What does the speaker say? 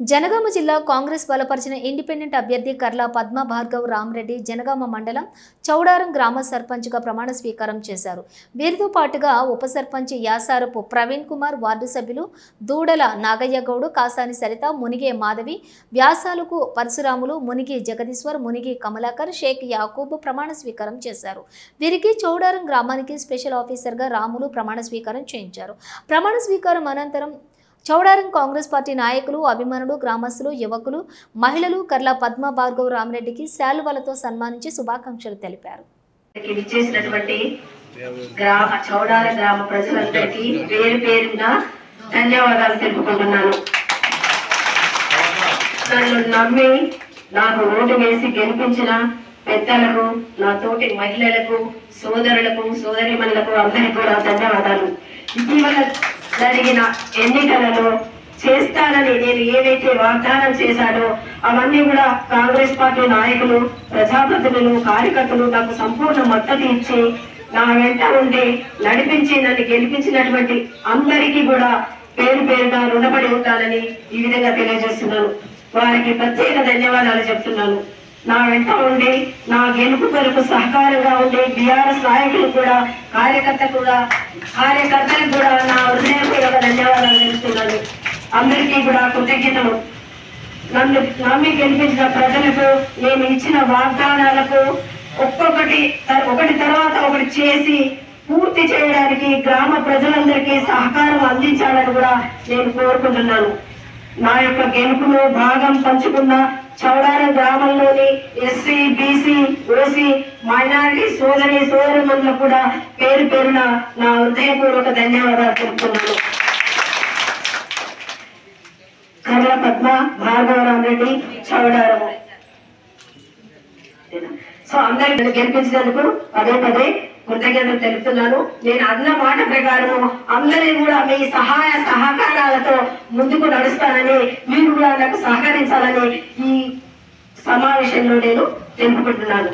జనగామ జిల్లా కాంగ్రెస్ బలపరిచిన ఇండిపెండెంట్ అభ్యర్థి కర్లా పద్మ భార్గవ్ రామరెడ్డి జనగామ మండలం చౌడారం గ్రామ సర్పంచ్గా ప్రమాణ స్వీకారం చేశారు. వీరితో పాటుగా ఉప సర్పంచ్ యాసారపు ప్రవీణ్ కుమార్ వార్డు సభ్యులు దూడల నాగయ్య గౌడు కాసాని సరిత మునిగే మాధవి వ్యాసాలకు పరశురాములు మునిగి జగదీశ్వర్ మునిగి కమలాకర్ షేక్ యాకూబ్ ప్రమాణ స్వీకారం చేశారు. వీరికి చౌడారం గ్రామానికి స్పెషల్ ఆఫీసర్గా రాములు ప్రమాణ స్వీకారం చేయించారు. ప్రమాణ స్వీకారం అనంతరం చౌడారం కాంగ్రెస్ పార్టీ నాయకులు అభిమానులు గ్రామస్తులు యువకులు మహిళలు కర్ల పద్మ భార్గవ రామరెడ్డికి శాలువలతో సన్మానించి శుభాకాంక్షలు తెలిపారు. గ్రామ చౌడాల గ్రామ ప్రజలందరికీ పేరు పేరుగా ధన్యవాదాలు తెలుపుకుంటున్నాను. నన్ను నమ్మి నాకు ఓటు వేసి గెలిపించిన పెద్దలకు నా తోటి మహిళలకు సోదరులకు సోదరిమణులకు అందరికీ కూడా ధన్యవాదాలు. ఇటీవల జరిగిన ఎన్నికలలో చేస్తానని నేను ఏవైతే వాగ్దానం చేశానో అవన్నీ కూడా కాంగ్రెస్ పార్టీ నాయకులు ప్రజాప్రతినిధులు కార్యకర్తలు నాకు సంపూర్ణ మద్దతు ఇచ్చి నా వెంట ఉండి నడిపించి నన్ను గెలిపించినటువంటి అందరికీ కూడా పేరు పేరుగా రుణపడి ఉంటానని ఈ విధంగా తెలియజేస్తున్నాను. వారికి ప్రత్యేక ధన్యవాదాలు చెప్తున్నాను. నా వెంట ఉండి నా గెలుపు కొరకు సహకారంగా ఉండి బీఆర్ఎస్ నాయకులు కూడా కార్యకర్త కూడా కార్యకర్తలు కూడా నా హృదయపూర్వక ధన్యవాదాలు తెలుపుతున్నాను అందరికీ కూడా కృతజ్ఞతలు. నన్ను నమ్మి గెలిపించిన ప్రజలకు నేను ఇచ్చిన వాగ్దానాలకు ఒక్కొక్కటి ఒకటి తర్వాత ఒకటి చేసి పూర్తి చేయడానికి గ్రామ ప్రజలందరికీ సహకారం అందించాలని కూడా నేను కోరుకుంటున్నాను. నా యొక్క గెలుపులో భాగం పంచుకున్న చౌడారం గ్రామంలోని ఎస్సీ బీసీ ఓసీ మైనారిటీ సోదరి సోదరులకు కూడా పేరు పేరున నా హృదయపూర్వక ధన్యవాదాలు తెలుపుతున్నాను కర్ల పద్మ భార్గవరామ్ రెడ్డి చౌడారము. సో అందరికి గెలిపించినందుకు పదే పదే కృతజ్ఞతలు తెలుపుతున్నాను. నేను అన్న మాట ప్రకారం అందరి కూడా మీ సహాయ సహకారాలతో ముందుకు నడుస్తానని మీరు కూడా నాకు సహకరించాలని ఈ సమావేశంలో నేను తెలుపుకుంటున్నాను.